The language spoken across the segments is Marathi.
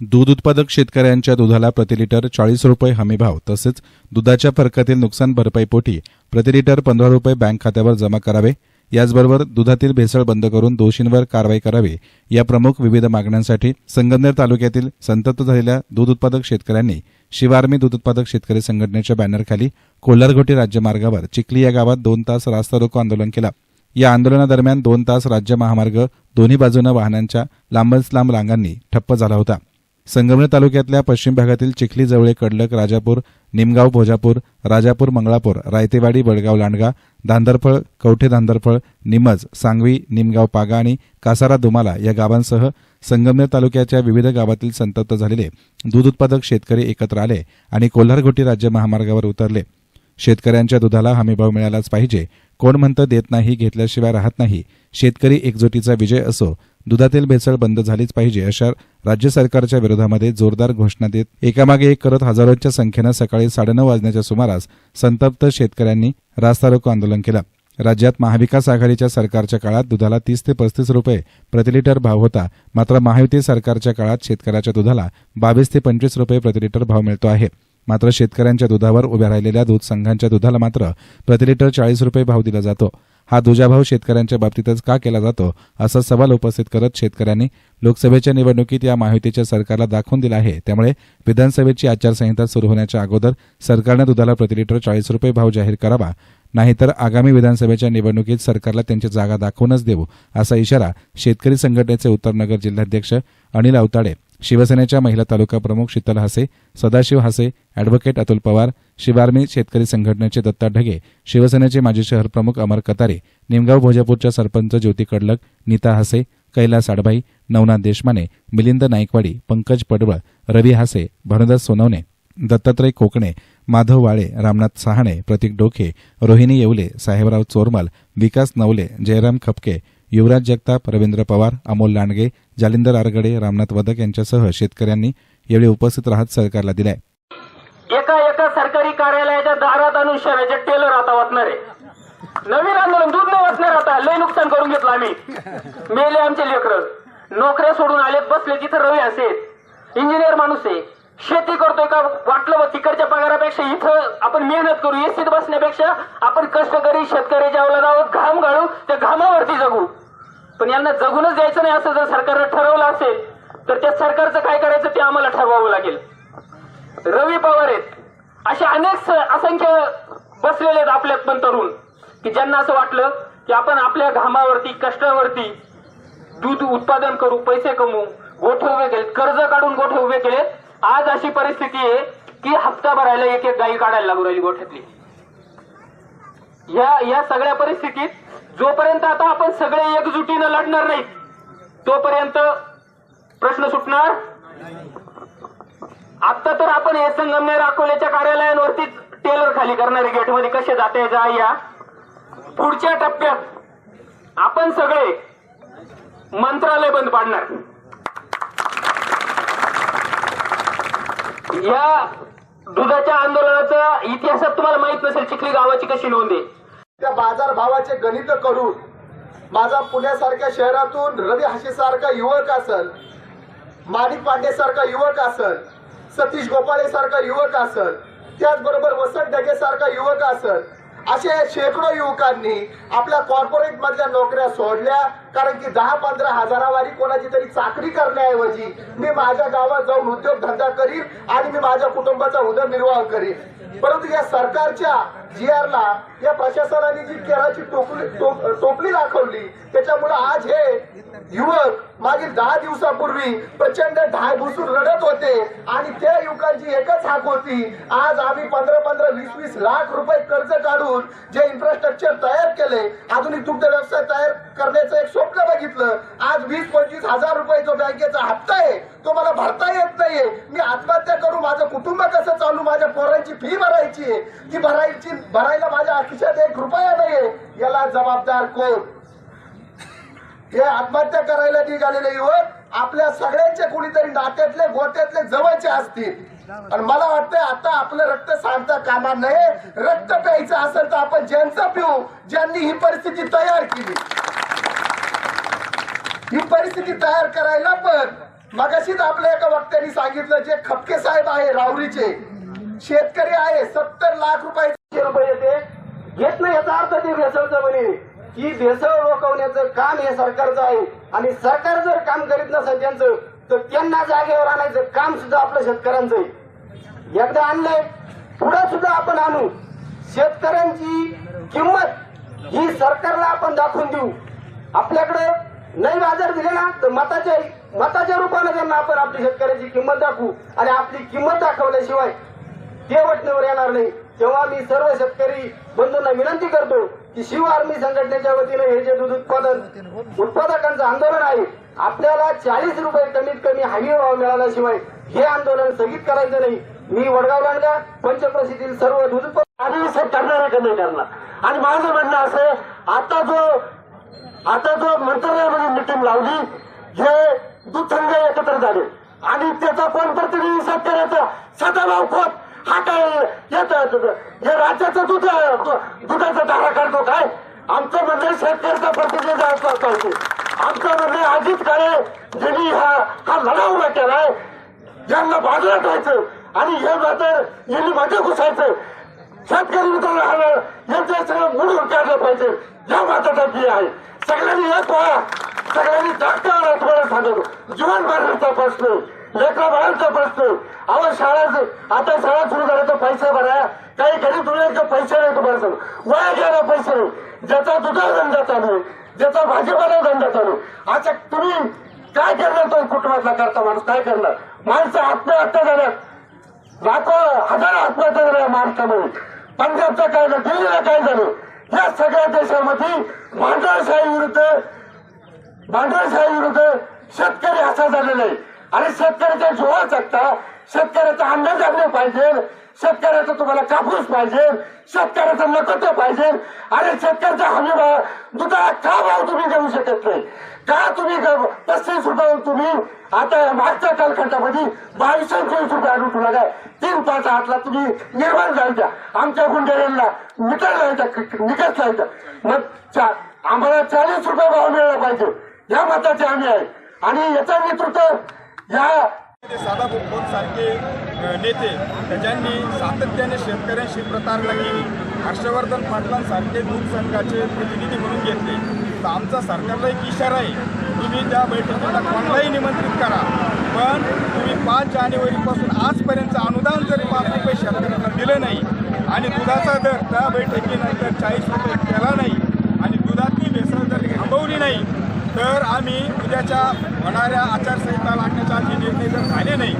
दूध उत्पादक शेतकऱ्यांच्या दुधाला प्रतिलिटर चाळीस रुपये हमीभाव तसेच दुधाच्या फरकातील नुकसान भरपाईपोटी प्रतिलिटर पंधरा रुपये बँक खात्यावर जमा करावे. याचबरोबर दुधातील भेसळ बंद करून दोषींवर कारवाई करावी. या प्रमुख विविध मागण्यांसाठी संगमनेर तालुक्यातील संतप्त झालेल्या दूध उत्पादक शेतकऱ्यांनी शिवारमी दूध उत्पादक शेतकरी संघटनेच्या बॅनरखाली कोल्हारघोटी राज्यमार्गावर चिखली या गावात दोन तास रास्ता रोको आंदोलन केला. या आंदोलनादरम्यान दोन तास राज्य महामार्ग दोन्ही बाजूनं वाहनांच्या लांबच लांब रांगांनी ठप्प झाला होता. संगमनेर तालुक्यातल्या पश्चिम भागातील चिखली जवळे कडलक राजापूर निमगाव भोजापूर राजापूर मंगळापूर रायतेवाडी बडगाव लांडगा धांदरफळ कवठे धांदरफळ निमज सांगवी निमगाव पागा आणि कासारा दुमाला या गावांसह संगमनेर तालुक्याच्या विविध गावातील संतप्त झालेले दूध उत्पादक शेतकरी एकत्र आले आणि कोल्हारघोटी राज्य महामार्गावर उतरले. शेतकऱ्यांच्या दुधाला हमीभाव मिळालाच पाहिजे. कोण म्हणतं देत नाही घेतल्याशिवाय राहत नाही. शेतकरी एकजुटीचा विजय असो दुधातील भेसळ बंद झालीच पाहिजे अशा राज्य सरकारच्या विरोधामध्ये जोरदार घोषणा देत एकामागे एक करत हजारोंच्या संख्येनं सकाळी साडेनऊ वाजण्याच्या सुमारास संतप्त शेतकऱ्यांनी रास्ता रोको आंदोलन केलं. राज्यात महाविकास आघाडीच्या सरकारच्या काळात दुधाला तीस ते पस्तीस रुपये प्रतिलिटर भाव होता. मात्र महायुती सरकारच्या काळात शेतकऱ्याच्या दुधाला बावीस ते पंचवीस रुपये प्रतिलिटर भाव मिळतो आहे. मात्र शेतकऱ्यांच्या दुधावर उभ्या राहिलेल्या दूध संघांच्या दुधाला मात्र प्रतिलिटर चाळीस रुपये भाव दिला जातो. हा दुजाभाव शेतकऱ्यांच्या बाबतीतच का केला जातो असा सवाल उपस्थित करत शेतकऱ्यांनी लोकसभेच्या निवडणुकीत या माहितीच्या सरकारला दाखवून दिला आहे. त्यामुळे विधानसभेची आचारसंहिता सुरू होण्याच्या अगोदर सरकारनं दुधाला प्रतिलिटर चाळीस रुपये भाव जाहीर करावा नाहीतर आगामी विधानसभेच्या निवडणुकीत सरकारला त्यांची जागा दाखवूनच देऊ असा इशारा शेतकरी संघटनेचे उत्तरनगर जिल्हाध्यक्ष अनिल अवताडे शिवसेनेच्या महिला तालुका प्रमुख शीतल हासे सदाशिव हासे अॅडव्होकेट अतुल पवार शिवारमी शेतकरी संघटनेचे दत्ता ढगे शिवसेनेचे माजी शहर प्रमुख अमर कतारे निमगाव भोजापूरच्या सरपंच ज्योती कडलक नीता हसे कैलास आडबाई नवनाथ देशमाने मिलिंद नाईकवाडी पंकज पडवळ रवी हासे भानुदास सोनवणे दत्तात्रय कोकणे माधव वाळे रामनाथ सहाणे प्रतीक डोके रोहिणी येवले साहेबराव चोरमल विकास नवले जयराम खपके युवराज जगताप रवींद्र पवार अमोल लांडगे जालिंदर आरगडे रामनाथ वदक यांच्यासह शेतकऱ्यांनी यावेळी उपस्थित राहत सरकारला दिलाय. एका एका सरकारी कार्यालयाच्या दारात आणून शहराचे टेलर आता वाचणार आहे नवीन आंदोलन दूध नाही वाचणार आता. लय नुकसान करून घेतलं आम्ही. मेले आमचे लेकर. नोकऱ्या सोडून आले बसले तिथं रवी असेल इंजिनियर माणूस आहे. शेती करतोय का वाटलं व तिकडच्या पगारापेक्षा इथं आपण मेहनत करू. एसीत बसण्यापेक्षा आपण कष्टकरी शेतकऱ्याच्या अवलादावर घाम गाळू त्या घामावरती जगू. पण यांना जगूनच द्यायचं नाही असं जर सरकारनं ठरवलं असेल तर त्या सरकारचं काय करायचं ते आम्हाला ठरवावं लागेल. रवी पवार आहेत. असे अनेक असंख्य बसलेले आहेत आपल्यात पण तरुण. की ज्यांना असं वाटलं की आपण आपल्या घामावरती कष्टावरती दूध उत्पादन करू पैसे कमवू गोठे उभे केले कर्ज काढून गोठे उभे केले आज अशी परिस्थिती आहे की हप्ता भरायला एक एक गाई काढायला लागू राहिली गोठ्यातली. या या सगळ्या परिस्थितीत जोपर्यंत आता आपण सगळे एकजुटीनं लढणार नाहीत तोपर्यंत प्रश्न सुटणार आता तर आपण हे संगमनेर अकोल्याच्या कार्यालयांवरतीच टेलर खाली करणारे गेटमध्ये कसे जाते जा या. पुढच्या टप्प्यात आपण सगळे मंत्रालय बंद पाडणार. या दुधाच्या आंदोलनाचा इतिहासात तुम्हाला माहीत नसेल चिखली गावाची कशी नोंद आहे. त्या बाजार भावाचे गणित करून माझा पुण्यासारख्या शहरातून रवी हाशीसारखा युवक असल माणिक पांडे सारखा युवक असल सतीश गोपाळे सारखा युवक असत त्याचबरोबर वसंत ढगे सारखा युवक असत असे शेकडो युवकांनी आपल्या कॉर्पोरेट मधल्या नोकऱ्या सोडल्या कारण की दहा पंधरा हजारावारी कोणाची तरी चाकरी करण्याऐवजी मी माझ्या गावात जाऊन उद्योगधंदा करीन आणि मी माझ्या कुटुंबाचा उदरनिर्वाह करीन. परंतु या सरकारच्या जी ला या प्रशासनाने जी केराची टोपली टोपली दाखवली त्याच्यामुळे आज हे युवक मागील दहा दिवसापूर्वी प्रचंड ढाय भुसून रडत होते आणि त्या युवकांची एकच हाक होती आज आम्ही पंधरा पंधरा वीस वीस लाख रुपये कर्ज काढून जे इन्फ्रास्ट्रक्चर तयार केले आधुनिक दुग्ध व्यवसाय तयार करण्याचं एक स्वप्न बघितलं. आज वीस पंचवीस हजार रुपये जो बँकेचा हप्ता आहे. तो मला भरता येत नाहीये. मी आत्महत्या करू माझं कुटुंब कसं चालू माझ्या पोरांची फी भरायची आहे. ती भरायची भरायला माझ्या अतिशयात एक रुपया नाहीये. याला जबाबदार कोण? हे आत्महत्या करायला निघालेले युवक आपल्या सगळ्यांचे कुणीतरी नात्यातले गोट्यातले जवळचे असतील. आणि मला वाटतंय आता आपलं रक्त सांगता कामा नये. रक्त प्यायचं असेल तर आपण ज्यांचं पिऊ ज्यांनी ही परिस्थिती तयार केली. ही परिस्थिती तयार करायला पण मगाशीच आपल्या एका वक्त्यांनी सांगितलं जे खपके साहेब आहे राहुरीचे शेतकरी आहे सत्तर लाख रुपयाचे रुपये येते घेत नाही याचा अर्थ ते भेसळचं म्हणे. की भेसळ रोखवण्याचं काम हे सरकारचं आहे. आणि सरकार जर काम करीत नसेल त्यांचं तर त्यांना जागेवर आणायचं काम सुद्धा आपलं शेतकऱ्यांचं आहे. एकदा आणलंय पुढे सुद्धा आपण आणू. शेतकऱ्यांची किंमत ही सरकारला आपण दाखवून देऊ. आपल्याकडे नाही बाजार दिले ना तर मताच्या मताच्या रूपाने त्यांना आपण आपली शेतकऱ्याची किंमत दाखवू आणि आपली किंमत दाखवल्याशिवाय ते वटणीवर येणार नाही. तेव्हा मी सर्व शेतकरी बंधूंना विनंती करतो की शिव आर्मी संघटनेच्या वतीने हे जे दूध उत्पादन उत्पादकांचं आंदोलन आहे आपल्याला चाळीस रुपये कमीत कमी हमी भाव मिळाल्याशिवाय हे आंदोलन स्थगित करायचं नाही. मी वडगाव लांडगा पंचप्रसिद्धीतील सर्व दूध उत्पादन आधी करणार आहे का नाही करणार आणि माझं म्हणणं असं आता जो आता जो मंत्रालयामध्ये मिटिंग लावली हे दूध एकत्र झाले. आणि त्याचा कोण प्रतिनिधी शेतकऱ्याचा सदाभाव खोत. हा काय येत हे राज्याचा दूध दुधाचा धारा काढतो काय? आमचं म्हणजे शेतकऱ्याचा प्रतिनिधी असला आमचं म्हणजे अजित काळे ज्यांनी हा हा लढा उभा केलाय. यांना बाजूला ठेवायचं. आणि हे मात्र यांनी मध्ये घुसायचं. शेतकरी मित्रांनो राहणार यांचं सगळं मोडून काढलं पाहिजे. या माताचा ध्येय आहे. सगळ्यांनी एक पहा. सगळ्यांनी डॉक्टर तुम्हाला सांगतो. जीवन भरण्याचा प्रश्न. लेकरा बाळांचा प्रश्न. अहो शाळा आता शाळा सुरू झाल्या तर पैसे भरा. काही गरीब तुम्ही पैसे नाही तुम्हाला सांगू वया घ्यायला पैसे नाही. ज्याचा दुधा धंदा चालू आहे, ज्याचा भाजीपाला धंदा चालू आहे. आता तुम्ही काय करणार तो कुटुंबातला करता माणूस? काय करणार? माणसं आत्महत्या झाल्यात. लाखो हजार आत्महत्या झाल्या महाराष्ट्रामध्ये पंजाबचं काय झालं दिल्लीला काय झालं या सगळ्या देशामध्ये भांडवलशाही विरुद्ध भांडवलशाही विरुद्ध शेतकरी असा झालेला आहे. आणि शेतकऱ्याच्या जोहा जगता शेतकऱ्याचा अन्न जगले पाहिजे. शेतकऱ्याचा तुम्हाला कापूस पाहिजे शेतकऱ्याचा नकोते पाहिजे. आणि शेतकऱ्याचा हमी भाव दुधाला का भाव तुम्ही देऊ शकत नाही? का तुम्ही पस्तीस रुपये तुम्ही आता मागच्या कालखंडामध्ये बावीस चोवीस रुपये आणून ठेवला काय? तीन पाच आठला तुम्ही निर्माण जायच्या आमच्या गुंडेऱ्यांना मिटर जायचा निकट जायचा मग चा- आम्हाला चाळीस रुपये भाव मिळाला पाहिजे. या मताचे आम्ही आहे. आणि याचा नेतृत्व या साधा खोत सारखे नेते ज्यांनी सातत्याने शेतकऱ्यांशी प्रतारणा केली हर्षवर्धन पाटलांसारखे दूध संघाचे प्रतिनिधी म्हणून घेतले. तर आमचा सरकारला एक इशारा आहे. तुम्ही त्या बैठकीला कोणालाही निमंत्रित करा. पण तुम्ही पाच जानेवारीपासून आजपर्यंत अनुदान जरी पाच रुपये शेतकऱ्यांना दिलं नाही आणि दुधाचा दर त्या बैठकीनंतर चाळीस रुपये केला नाही आणि दुधातली भेसळ जर थांबवली नाही तर आम्ही उद्याच्या होणाऱ्या आचारसंहिता लागण्याच्या आधी निर्णय जर झाले नाही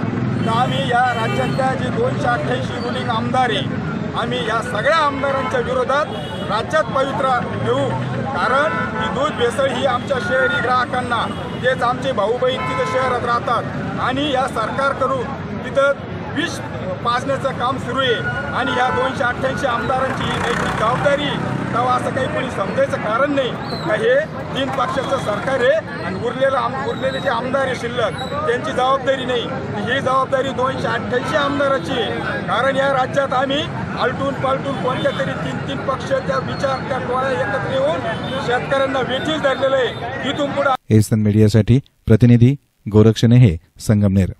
तर आम्ही या राज्यातल्या जे दोनशे अठ्ठ्याऐंशी रुलिंग आमदार आहे आम्ही या सगळ्या आमदारांच्या विरोधात राज्यात पवित्र घेऊ कारण ही दूध भेसळ ही आमच्या शहरी ग्राहकांना तेच आमचे भाऊ बहीण तिथं शहरात राहतात. आणि या सरकारकडून तिथं विष पाजण्याचं काम सुरू आहे. आणि या दोनशे अठ्ठ्याऐंशी आमदारांची ही नैतिक जबाबदारी तेव्हा असं काही कोणी समजायचं कारण नाही. का हे तीन पक्षाचं सरकार आहे आणि उरलेलं आम उरलेले जे आमदार आहे शिल्लक त्यांची जबाबदारी नाही. ही जबाबदारी दोनशे अठ्ठ्याऐंशी आमदाराची आहे. कारण या राज्यात आम्ही आलटून पालटून कोणत्या तरी तीन तीन पक्ष त्या विचार त्या डोळ्या एकत्र येऊन शेतकऱ्यांना वेठीच धरलेलं आहे. इथून पुढे एसन मीडियासाठी प्रतिनिधी गोरक्षणे हे संगमनेर.